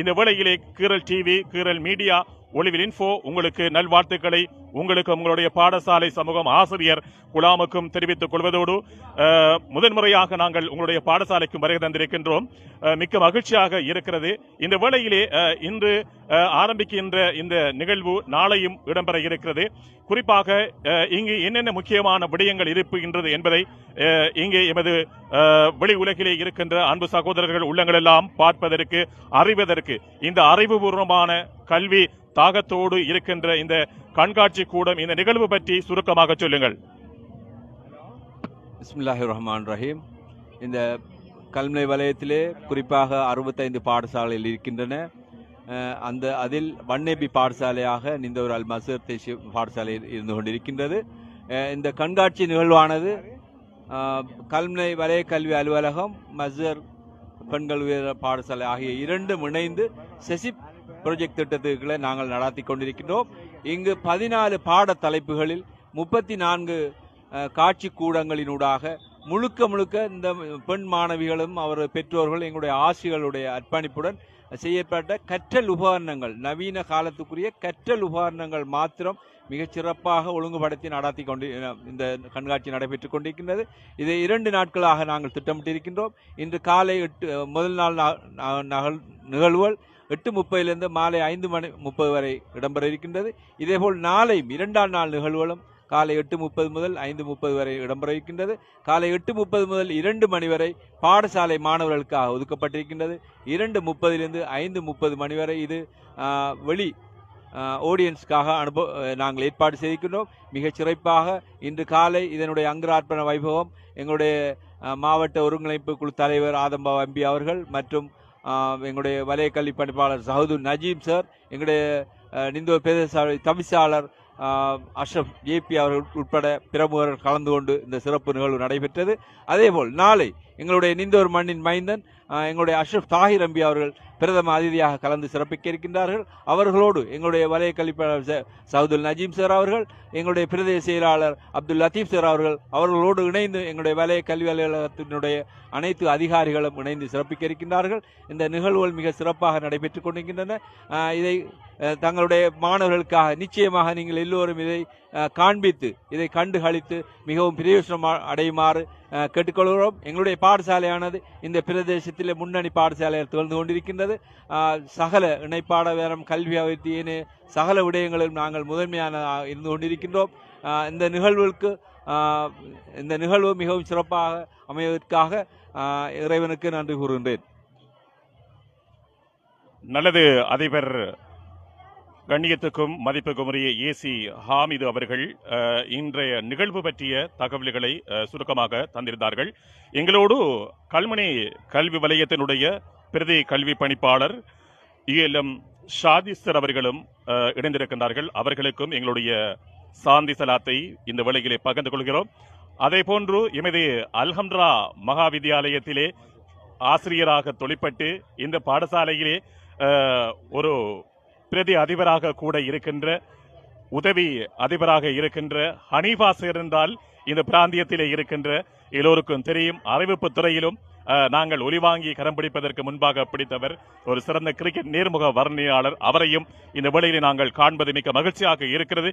இந்த வேளையிலே கீரல் டிவி கீரல் மீடியா ஒளிவில் இன்ஃபோ உங்களுக்கு நல்வாழ்த்துக்களை உங்களுக்கு உங்களுடைய பாடசாலை சமூகம் ஆசிரியர் குலாமுக்கும் தெரிவித்துக் கொள்வதோடு முதன்முறையாக நாங்கள் உங்களுடைய பாடசாலைக்கும் வருகை தந்திருக்கின்றோம். மிக்க மகிழ்ச்சியாக இருக்கிறது. இந்த வேளையிலே இன்று ஆரம்பிக்கின்ற இந்த நிகழ்வு நாளையும் இடம்பெற இருக்கிறது. குறிப்பாக இங்கு என்னென்ன முக்கியமான விடயங்கள் இருக்கின்றது என்பதை இங்கே எமது வெளி உலகிலே இருக்கின்ற அன்பு சகோதரர்கள் உள்ளங்களெல்லாம் பார்ப்பதற்கு அறிவதற்கு இந்த அறிவுபூர்வமான கல்வி தாகத்தோடு இருக்கின்ற இந்த கண்காட்சி கூடம் இந்த நிகழ்வு பற்றி சுருக்கமாக சொல்லுங்கள். பிஸ்மில்லாஹி ரஹ்மான் ரஹீம் இந்த கல்முனை வலயத்திலே குறிப்பாக அறுபத்தைந்து பாடசாலைகள் இருக்கின்றன. அந்த அதில் வன்னேபி பாடசாலையாக நிந்தவர் அல் மசூர் தேசிய பாடசாலை இருந்து கொண்டிருக்கின்றது. இந்த கண்காட்சி நிகழ்வானது கல்முனை வலய கல்வி அலுவலகம் மசூர் பெண்கள் உயர் பாடசாலை ஆகிய இரண்டும் இணைந்து செசிப் ப்ராஜெக்ட் திட்டத்துக்களை நாங்கள் நடாத்தி கொண்டிருக்கின்றோம். இங்கு பதினாலு பாட தலைப்புகளில் முப்பத்தி நான்கு காட்சி கூடங்களினூடாக முழுக்க முழுக்க இந்த பெண் மாணவிகளும் அவர் பெற்றோர்கள் எங்களுடைய ஆசிரியர்களுடைய அர்ப்பணிப்புடன் செய்யப்பட்ட கற்றல் உபகரணங்கள் நவீன காலத்துக்குரிய கற்றல் உபகரணங்கள் மாத்திரம் மிகச் சிறப்பாக ஒழுங்குபடுத்தி நடத்தி கொண்டு இந்த கண்காட்சி நடைபெற்றுக் கொண்டிருக்கின்றது. இதை இரண்டு நாட்களாக நாங்கள் திட்டமிட்டிருக்கின்றோம். இன்று காலை எட்டு முதல் நாள் நகல் நிகழ்வுகள் எட்டு முப்பதிலிருந்து மாலை ஐந்து மணி முப்பது வரை இடம்பெற இருக்கின்றது. இதேபோல் நாளை இரண்டாம் நாள் நிகழ்வுகளும் காலை எட்டு முப்பது முதல் ஐந்து முப்பது வரை இடம்பெற இருக்கின்றது காலை எட்டு முப்பது முதல் இரண்டு மணி வரை பாடசாலை மாணவர்களுக்காக ஒதுக்கப்பட்டிருக்கின்றது. இரண்டு முப்பதிலிருந்து ஐந்து முப்பது மணி வரை இது வெளி ஆடியன்ஸ்க்காக அனுபவ நாங்கள் ஏற்பாடு செய்திருக்கின்றோம். மிகச் சிறப்பாக இன்று காலை இதனுடைய அங்கரார்ப்பண வைபவம் எங்களுடைய மாவட்ட ஒருங்கிணைப்பு குழு தலைவர் ஆதம்பா எம்பி அவர்கள் மற்றும் எங்களுடைய வலயக்கல்வி கல்வி பணிப்பாளர் சஹது நஜீம் சார் எங்களுடைய நிந்தோ நிந்தூர் பிரதேச தவிசாளர் அஷ்ரப் ஜேபி அவர்கள் உட்பட பிரமுகர்கள் கலந்து கொண்டு இந்த சிறப்பு நிகழ்வு நடைபெற்றது. அதேபோல் நாளை எங்களுடைய நிந்தோர் மண்ணின் மைந்தன் எங்களுடைய அஷ்ரப் தாஹிர் அம்பி அவர்கள் பிரதம அதிதியாக கலந்து சிறப்பிக்க இருக்கின்றார்கள் அவர்களோடு எங்களுடைய வலய கல்விப்பாளர் ச- சவுதுல் நஜீம் சார் அவர்கள் எங்களுடைய பிரதேச செயலாளர் அப்துல் லத்தீப் சார் அவர்கள் அவர்களோடு இணைந்து எங்களுடைய வலய கல்வி அலுவலகத்தினுடைய அனைத்து அதிகாரிகளும் இணைந்து சிறப்பிக்க இருக்கின்றார்கள் இந்த நிகழ்வுகள் மிக சிறப்பாக நடைபெற்றுக் கொண்டிருக்கின்றன. இதை தங்களுடைய மாணவர்களுக்காக நிச்சயமாக நீங்கள் எல்லோரும் இதை காண்பித்து இதை கண்டுகளித்து மிகவும் பிரயோஜனம் அடையுமாறு கேட்டுக்கொள்கிறோம் எங்களுடைய பாடசாலையானது இந்த பிரதேசத்தில் முன்னணி பாடசாலையில் திகழ்ந்து கொண்டிருக்கின்றது சகல இணைப்பாட வேறம் கல்வி அபிவிருத்தி சகல விடயங்களிலும் நாங்கள் முதன்மையான இருந்து கொண்டிருக்கின்றோம் இந்த நிகழ்வுக்கு இந்த நிகழ்வு மிகவும் சிறப்பாக அமைவதற்காக இறைவனுக்கு நன்றி கூறுகின்றேன் நல்லது அதிபர் கண்ணியத்துக்கும் மதிப்புக்கும் உரிய ஏசி ஹாமிது அவர்கள் இன்றைய நிகழ்வு பற்றிய தகவல்களை சுருக்கமாக தந்திருந்தார்கள். எங்களோடு கல்முனை கல்வி வலயத்தினுடைய பிரதி கல்வி பணிப்பாளர் இஎல்எம் ஷாதிஸ்தர் அவர்களும் இணைந்திருக்கின்றார்கள். அவர்களுக்கும் எங்களுடைய சாந்தி சலாத்தை இந்த வேளையிலே பகிர்ந்து கொள்கிறோம். அதே போன்று எமது அல்ஹம்ரா மகா வித்தியாலயத்திலே ஆசிரியராக தொழிற்பட்டு இந்த பாடசாலையிலே ஒரு பிரதி அதிபராக கூட இருக்கின்ற உதவி அதிபராக இருக்கின்ற ஹனீஃபா சேர்ந்தால் இந்த பிராந்தியத்திலே இருக்கின்ற எல்லோருக்கும் தெரியும். அறிவிப்பு துறையிலும் நாங்கள் ஒலிவாங்கி கரம் பிடிப்பதற்கு முன்பாக பிடித்தவர் ஒரு சிறந்த கிரிக்கெட் நேர்முக வர்ணியாளர். அவரையும் இந்த வேளையிலே நாங்கள் காண்பது மிக்க மகிழ்ச்சியாக இருக்கிறது.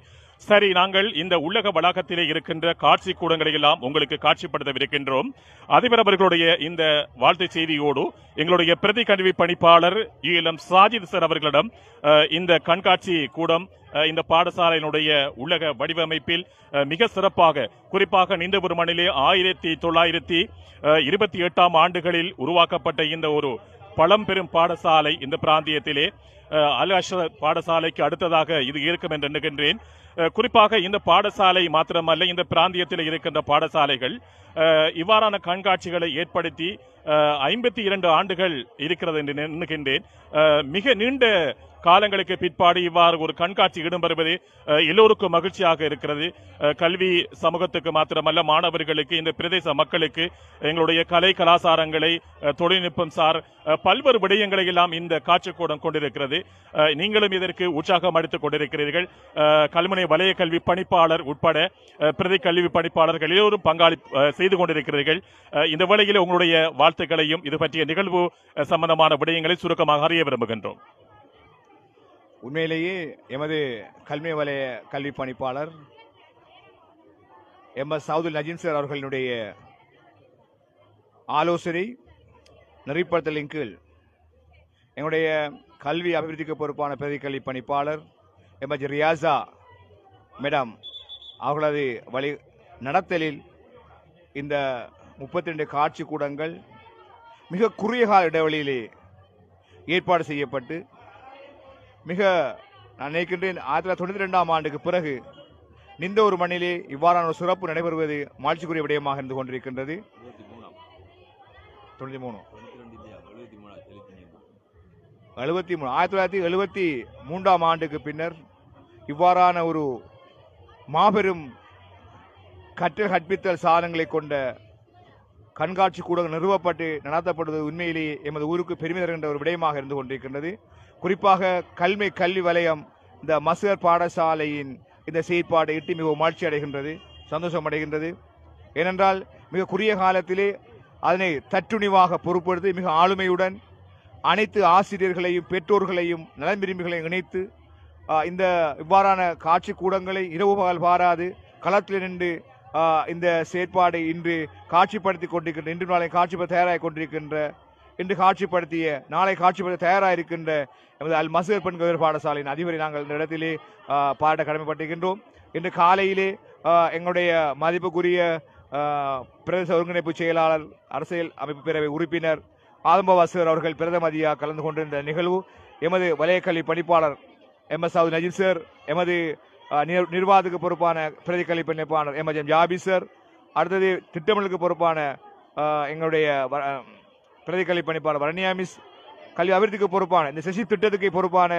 சரி நாங்கள் இந்த உள்ளக வளாகத்திலே இருக்கின்ற காட்சி கூடங்களை எல்லாம் உங்களுக்கு காட்சிப்படுத்தவிருக்கின்றோம் அதிபர் அவர்களுடைய இந்த வாழ்த்து செய்தியோடு எங்களுடைய பிரதி கல்வி பணிப்பாளர் ஈலம் சாஜித் சார் அவர்களிடம் இந்த கண்காட்சி கூடம் இந்த பாடசாலையினுடைய உலக வடிவமைப்பில் மிக சிறப்பாக குறிப்பாக நிந்தபுரம் ஆயிரத்தி தொள்ளாயிரத்தி இருபத்தி எட்டாம் ஆண்டுகளில் உருவாக்கப்பட்ட இந்த ஒரு பழம்பெரும் பாடசாலை இந்த பிராந்தியத்திலே. அல் அஷ்ரத் பாடசாலைக்கு அடுத்ததாக இது இருக்கும் என்று எண்ணுகின்றேன். குறிப்பாக இந்த பாடசாலை மாத்திரமல்ல இந்த பிராந்தியத்தில் இருக்கின்ற பாடசாலைகள் இவ்வாறான கண்காட்சிகளை ஏற்படுத்தி ஐம்பத்தி இரண்டு ஆண்டுகள் இருக்கிறது என்று எண்ணுகின்றேன். மிக நீண்ட காலங்களுக்கு பிற்பாடு இவ்வாறு ஒரு கண்காட்சி இடம்பெறுவது எல்லோருக்கும் மகிழ்ச்சியாக இருக்கிறது. கல்வி சமூகத்துக்கு மாத்திரமல்ல மாணவர்களுக்கு இந்த பிரதேச மக்களுக்கு எங்களுடைய கலை கலாச்சாரங்களை தொழில்நுட்பம் சார் பல்வேறு விடயங்களை எல்லாம் இந்த காட்சிக்கூடம் கொண்டிருக்கிறது. நீங்களும் இதற்கு உற்சாகம் அளித்துக் கொண்டிருக்கிறீர்கள். கல்முனை வலய கல்வி பணிப்பாளர் உட்பட பிரதி கல்வி பணிப்பாளர்கள் எல்லோரும் பங்காளி செய்து கொண்டிருக்கிறீர்கள். இந்த வேளையில் உங்களுடைய வாழ்த்துக்களையும் இது பற்றிய நிகழ்வு சம்பந்தமான விடயங்களை சுருக்கமாக அறிய விரும்புகின்றோம். உண்மையிலேயே எமது கல்வி வலய கல்வி பணிப்பாளர் M S Saudul Najeem sir அவர்களினுடைய ஆலோசனை நெறிப்படுத்தலின் கீழ் எங்களுடைய கல்வி அபிவிருத்திக்கு பொறுப்பான பிரதி கல்வி பணிப்பாளர் எமது ரியாசா மேடம் அவர்களது வழி நடத்தலில் இந்த முப்பத்தி ரெண்டு காட்சி கூடங்கள் மிக குறுகிய கால இடைவெளியிலே ஏற்பாடு செய்யப்பட்டு மிக நான் நினைக்கின்றேன் ஆயிரத்தி தொள்ளாயிரத்தி தொண்ணூற்றி ரெண்டாம் ஆண்டுக்கு பிறகு நின்ற ஒரு மண்ணிலே இவ்வாறான ஒரு சிறப்பு நடைபெறுவது மாட்சிக்குரிய விடயமாக இருந்து கொண்டிருக்கின்றது. தொண்ணூற்றி மூணு. எழுபத்தி மூணு. ஆயிரத்தி தொள்ளாயிரத்தி எழுபத்தி மூன்றாம் ஆண்டுக்கு பின்னர் இவ்வாறான ஒரு மாபெரும் கற்றல் கற்பித்தல் சாதனங்களை கொண்ட கண்காட்சி கூடங்கள் நிறுவப்பட்டு நடத்தப்படுவது உண்மையிலேயே எமது ஊருக்கு பெருமை தருகின்ற ஒரு விடயமாக இருந்து கொண்டிருக்கின்றது. குறிப்பாக கல்வி கல்வி வலயம் இந்த மசுகர் பாடசாலையின் இந்த செயற்பாடு இட்டு மிகவும் மகிழ்ச்சி அடைகின்றது சந்தோஷம் அடைகின்றது. ஏனென்றால் மிக குறுகிய காலத்திலே அதனை தற்றுணிவாக பொறுப்படுத்தி மிக ஆளுமையுடன் அனைத்து ஆசிரியர்களையும் பெற்றோர்களையும் நலன் விரும்பிகளையும் இணைத்து இந்த இவ்வாறான காட்சி கூடங்களை இரவு பகல் பாராது களத்தில் நின்று இந்த செயற்பாடை இன்று காட்சிப்படுத்தி கொண்டிருக்கின்ற இன்று நாளை காட்சிப்படுத்த தயாராகி கொண்டிருக்கின்ற இன்று காட்சிப்படுத்திய நாளை காட்சிப்படுத்த தயாராக இருக்கின்ற எமது அல் மசூர் பெண் கவிர் பாடசாலையின் அதிபரை நாங்கள் இந்த இடத்திலே பாட பாராட்ட கடமைப்பட்டிருக்கின்றோம். இன்று காலையிலே எங்களுடைய மதிப்புக்குரிய பிரதேச ஒருங்கிணைப்பு செயலாளர் அரசியல் அமைப்பு பேரவை உறுப்பினர் ஆதம்பவாசர் அவர்கள் பிரதமதியாக கலந்து கொண்டிருந்த நிகழ்வு எமது வலயக்கல்வி பணிப்பாளர் M. S. Saud Najeeb sir எமது நிர்வாகத்துக்கு பொறுப்பான பிரதி கழிப்பு பணிப்பாளர் எம் எஸ் எம் ஜாபிசர் அடுத்தது திட்டமிடலுக்கு பொறுப்பான எங்களுடைய வ- பிரதி கழிப்பு பணிப்பாளர் வரணியாமிஸ் கல்வி அபிவிருத்திக்கு பொறுப்பான இந்த சசி திட்டத்துக்கு பொறுப்பான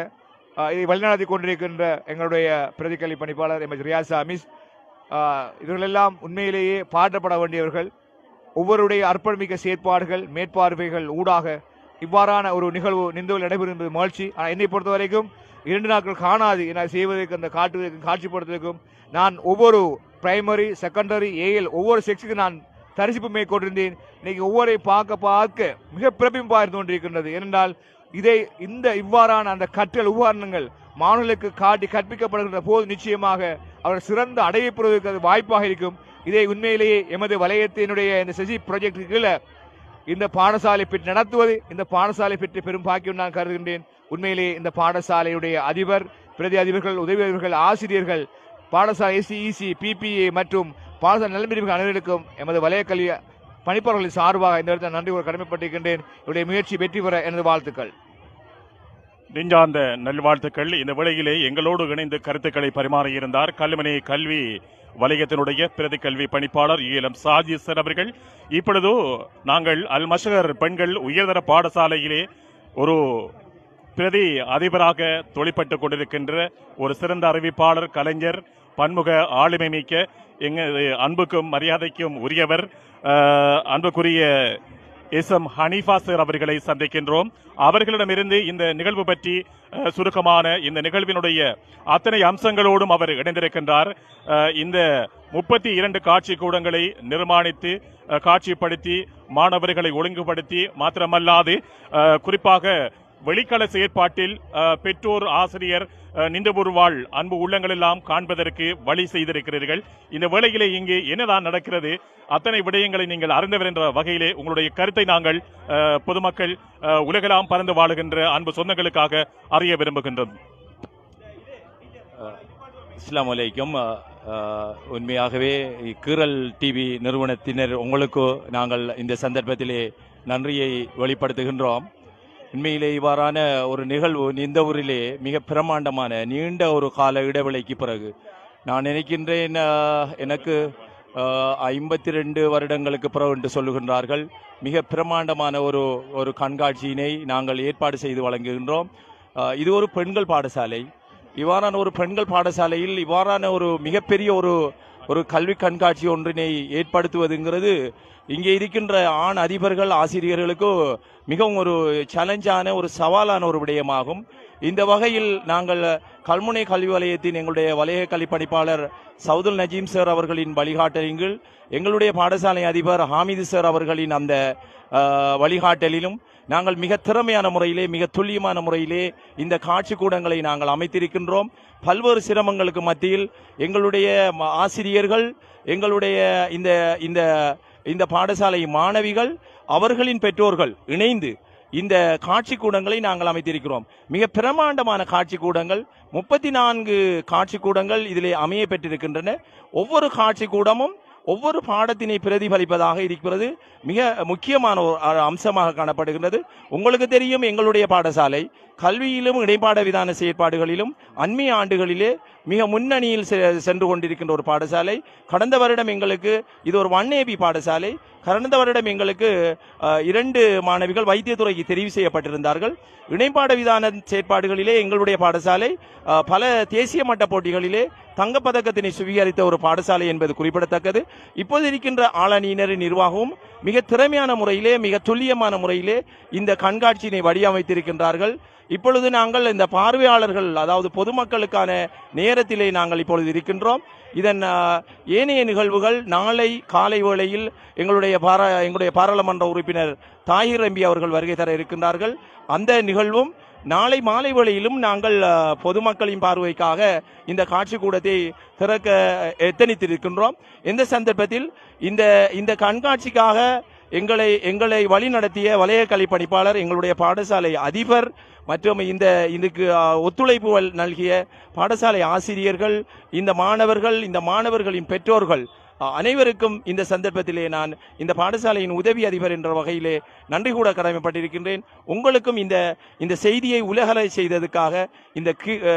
இதை வழிநடத்தி கொண்டிருக்கின்ற எங்களுடைய பிரதி கல்வி பணிப்பாளர் எம். எஸ் ரியாசா அமிஸ் இவர்களெல்லாம் உண்மையிலேயே பாராட்டப்பட வேண்டியவர்கள். ஒவ்வொருடைய அர்ப்பணிமிக்க செயற்பாடுகள் மேற்பார்வைகள் ஊடாக இவ்வாறான ஒரு நிகழ்வு நிந்தவில் நடைபெறும் என்பது மகிழ்ச்சி. ஆனால் என்னை பொறுத்த வரைக்கும் இரண்டு நாட்கள் காணாது. என செய்வதற்கு அந்த காட்டுவதற்கும் காட்சிப்படுத்துவதற்கும் நான் ஒவ்வொரு பிரைமரி செகண்டரி ஏஎல் ஒவ்வொரு செக்ஸுக்கு நான் தரிசிப்பு மேற்கொண்டிருந்தேன். இன்னைக்கு ஒவ்வொரு பார்க்க பார்க்க மிக பிரபிம்பாக இருந்து கொண்டிருக்கின்றது. ஏனென்றால் இதை இந்த இவ்வாறான அந்த கற்றல் உபகரணங்கள் மாணவர்களுக்கு காட்டி கற்பிக்கப்படுகின்ற போது நிச்சயமாக அவர் சிறந்த அடைய பெறுவதற்கு அது வாய்ப்பாக இருக்கும். இதை உண்மையிலேயே எமது வலயத்தினுடைய இந்த செசி ப்ராஜெக்டுக்கு கீழே இந்த பாடசாலை பெற்று நடத்துவது இந்த பாடசாலை பெற்று பெரும் பாக்கியம் நான் கருதுகின்றேன். உண்மையிலேயே இந்த பாடசாலையுடைய அதிபர் பிரதி அதிபர்கள் உதவி அதிபர்கள் ஆசிரியர்கள் பாடசாலை எஸ்இசி பிபிஏ மற்றும் பாடசாலை நலம்பிரிவுகள் அனைவருக்கும் எமது வலயக்கல்வி பணிப்பாளர்களின் சார்பாக இந்த இடத்தில் நன்றி கூற கடமைப்பட்டிருக்கின்றேன். இவருடைய முயற்சி வெற்றி பெற எனது வாழ்த்துக்கள். நெஞ்சார்ந்த நல்வாழ்த்துக்கள். இந்த வேளையிலே எங்களோடு இணைந்து கருத்துக்களை பரிமாறியிருந்தார் கல்முனை கல்வி வலயத்தினுடைய பிரதி கல்வி பணிப்பாளர் ஈலம் சாஜிசர் அவர்கள். இப்பொழுது நாங்கள் அல் மஷகர் பெண்கள் உயர்தர பாடசாலையிலே ஒரு பிரதி அதிபராக தொழிற்பட்டு கொண்டிருக்கின்ற ஒரு சிறந்த அறிவிப்பாளர் கலைஞர் பன்முக ஆளுமை மிக்க எங்க அன்புக்கும் மரியாதைக்கும் உரியவர் அன்புக்குரிய எஸ் எம் ஹனீஃபா சார் அவர்களை சந்திக்கின்றோம். அவர்களிடமிருந்து இந்த நிகழ்வு பற்றி சுருக்கமான இந்த நிகழ்வினுடைய அத்தனை அம்சங்களோடும் அவர் இணைந்திருக்கின்றார். இந்த முப்பத்தி இரண்டு காட்சி கூடங்களை நிர்மாணித்து காட்சிப்படுத்தி மாணவர்களை ஒழுங்குபடுத்தி மாத்திரமல்லாது குறிப்பாக வெளிக்கள செயற்பாட்டில் பெற்றோர் ஆசிரியர் அஹ், வாழ் அன்பு உள்ளங்கள் எல்லாம் காண்பதற்கு வழி செய்திருக்கிறீர்கள். இந்த வேளையிலே இங்கே என்னதான் நடக்கிறது அத்தனை விடயங்களை நீங்கள் அறிந்தவர் என்ற வகையிலே உங்களுடைய கருத்தை நாங்கள் பொதுமக்கள் உலகெல்லாம் பறந்து வாழுகின்ற அன்பு சொந்தங்களுக்காக அறிய விரும்புகின்றோம். இஸ்லாம் அலைக்கும். உண்மையாகவே கீரல் டிவி நிறுவனத்தினர் உங்களுக்கு நாங்கள் இந்த சந்தர்ப்பத்திலே நன்றியை வெளிப்படுத்துகின்றோம். உண்மையிலே இவ்வாறான ஒரு நிகழ்வு இந்த ஊரிலே மிக பிரமாண்டமான நீண்ட ஒரு கால இடைவெளிக்கு பிறகு நான் நினைக்கின்றேன் எனக்கு ஐம்பத்தி ரெண்டு வருடங்களுக்கு பிறகு என்று சொல்லுகின்றார்கள். மிக பிரமாண்டமான ஒரு ஒரு கண்காட்சியினை நாங்கள் ஏற்பாடு செய்து வழங்குகின்றோம். இது ஒரு பெண்கள் பாடசாலை. இவ்வாறான ஒரு பெண்கள் பாடசாலையில் இவ்வாறான ஒரு மிகப்பெரிய ஒரு ஒரு கல்வி கண்காட்சி ஒன்றினை ஏற்படுத்துவதுங்கிறது இங்கே இருக்கின்ற ஆண் அதிபர்கள் ஆசிரியர்களுக்கு மிகவும் ஒரு சேலஞ்சான ஒரு சவாலான ஒரு விடயமாகும். இந்த வகையில் நாங்கள் கல்முனை கல்வி வலயத்தின் எங்களுடைய வலய கல்வி பணிப்பாளர் சவுதுல் நஜீம் சார் அவர்களின் வழிகாட்டலில் எங்களுடைய பாடசாலை அதிபர் ஹாமிது சார் அவர்களின் அந்த வழிகாட்டலிலும் நாங்கள் மிக திறமையான முறையிலே மிக துல்லியமான முறையிலே இந்த காட்சி கூடங்களை நாங்கள் அமைத்திருக்கின்றோம். பல்வேறு சிரமங்களுக்கு மத்தியில் எங்களுடைய ஆசிரியர்கள் எங்களுடைய இந்த இந்த இந்த பாடசாலை மாணவிகள் அவர்களின் பெற்றோர்கள் இணைந்து இந்த காட்சி கூடங்களை நாங்கள் அமைத்திருக்கிறோம். மிக பிரமாண்டமான காட்சி கூடங்கள் முப்பத்தி நான்கு காட்சி கூடங்கள் இதிலே அமைய பெற்றிருக்கின்றன ஒவ்வொரு காட்சி கூடமும் ஒவ்வொரு பாடத்தினை பிரதிபலிப்பதாக இருக்கிறது. மிக முக்கியமான ஒரு அம்சமாக காணப்படுகின்றது. உங்களுக்கு தெரியும் எங்களுடைய பாடசாலை. கல்வியிலும் இடைப்பாட விதான செயற்பாடுகளிலும் அண்மைய ஆண்டுகளிலே மிக முன்னணியில் செ- சென்று கொண்டிருக்கின்ற ஒரு பாடசாலை. கடந்த வருடம் எங்களுக்கு இது ஒரு ஒன் ஏபி பாடசாலை. கடந்த வருடம் எங்களுக்கு இரண்டு மாணவிகள் வைத்தியத்துறைக்கு தெரிவு செய்யப்பட்டிருந்தார்கள். இணைப்பாட விதான செயற்பாடுகளிலே எங்களுடைய பாடசாலை பல தேசிய மட்ட போட்டிகளிலே தங்கப்பதக்கத்தினை சுவீகரித்த ஒரு பாடசாலை என்பது குறிப்பிடத்தக்கது. இப்போது இருக்கின்ற ஆளணியினரின் நிர்வாகமும் மிக திறமையான முறையிலே மிக துல்லியமான முறையிலே இந்த கண்காட்சியினை வடிவமைத்திருக்கின்றார்கள். இப்பொழுது நாங்கள் இந்த பார்வையாளர்கள் அதாவது பொதுமக்களுக்கான நேரத்திலே நாங்கள் இப்பொழுது இருக்கின்றோம். இதன் ஏனைய நிகழ்வுகள் நாளை காலை வேளையில் எங்களுடைய பாரா எங்களுடைய பாராளுமன்ற உறுப்பினர் தாயிர் எம்பி அவர்கள் வருகை தர இருக்கின்றார்கள். அந்த நிகழ்வும் நாளை மாலை வேளையிலும் நாங்கள் பொதுமக்களின் பார்வைக்காக இந்த காட்சி கூடத்தை திறக்க எத்தனித்திருக்கின்றோம். இந்த சந்தர்ப்பத்தில் இந்த இந்த கண்காட்சிக்காக எங்களை எங்களை வழி நடத்திய வலய பணிப்பாளர் எங்களுடைய பாடசாலை அதிபர் மற்றும் இந்த இதுக்கு ஒத்துழைப்பு நல்கிய பாடசாலை ஆசிரியர்கள் இந்த மாணவர்கள் இந்த மாணவர்களின் பெற்றோர்கள் அனைவருக்கும் இந்த சந்தர்ப்பத்திலே நான் இந்த பாடசாலையின் உதவி அதிபர் என்ற வகையிலே நன்றி கூட கடமைப்பட்டிருக்கின்றேன். உங்களுக்கும் இந்த இந்த செய்தியை உலகலை செய்ததுக்காக இந்த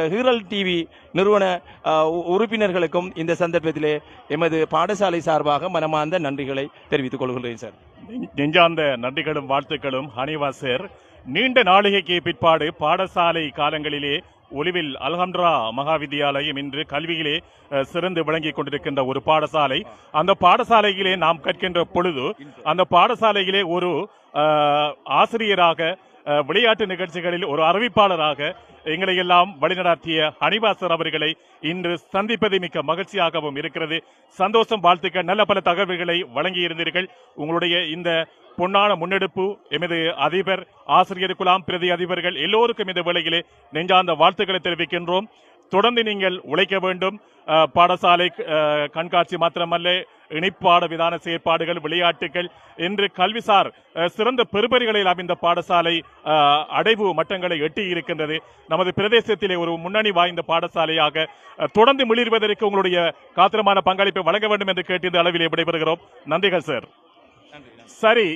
ஹீரல் டிவி நிறுவன உ- உறுப்பினர்களுக்கும் இந்த சந்தர்ப்பத்திலே எமது பாடசாலை சார்பாக மனமார்ந்த நன்றிகளை தெரிவித்துக் கொள்கிறேன் சார். நெஞ்சார்ந்த நன்றிகளும் வாழ்த்துக்களும் ஹனிவாசர் நீண்ட நாளிகைக்கு பிற்பாடு பாடசாலை காலங்களிலே ஒளிவில் அல்ஹம்ரா மகாவித்யாலயம் இன்று கல்வியிலே சிறந்து விளங்கிக் கொண்டிருக்கின்ற ஒரு பாடசாலை. அந்த பாடசாலையிலே நாம் கற்கின்ற பொழுது அந்த பாடசாலையிலே ஒரு ஆசிரியராக விளையாட்டு நிகழ்ச்சிகளில் ஒரு அறிவிப்பாளராக எங்களை எல்லாம் வழிநடாத்திய ஹனிவாசர் அவர்களை இன்று சந்திப்பது மிக்க மகிழ்ச்சியாகவும் இருக்கிறது. சந்தோஷம் வாழ்த்துக்கள் நல்ல பல தகவல்களை வழங்கி இருந்தீர்கள். உங்களுடைய இந்த பொன்னான முன்னெடுப்பு எமது அதிபர் ஆசிரியர் குலாம் பிரதி அதிபர்கள் எல்லோருக்கும் இந்த வேளையிலே நெஞ்சார்ந்த வாழ்த்துக்களை தெரிவிக்கின்றோம். தொடர்ந்து நீங்கள் உழைக்க வேண்டும். பாடசாலை கண்காட்சி மாத்திரமல்ல இணைப்பாட விதான செயற்பாடுகள் விளையாட்டுகள். என்று கல்விசார் சிறந்த பெறுபறிகளை எல்லாம் இந்த பாடசாலை அடைவு மட்டங்களை எட்டி இருக்கின்றது. நமது பிரதேசத்திலே ஒரு முன்னணி வாய்ந்த பாடசாலையாக தொடர்ந்து மிளிர்வதற்கு உங்களுடைய காத்திரமான பங்களிப்பை வழங்க வேண்டும் என்று கேட்டு இந்த அளவிலே விடைபெறுகிறோம். நன்றிகள் சார். சரி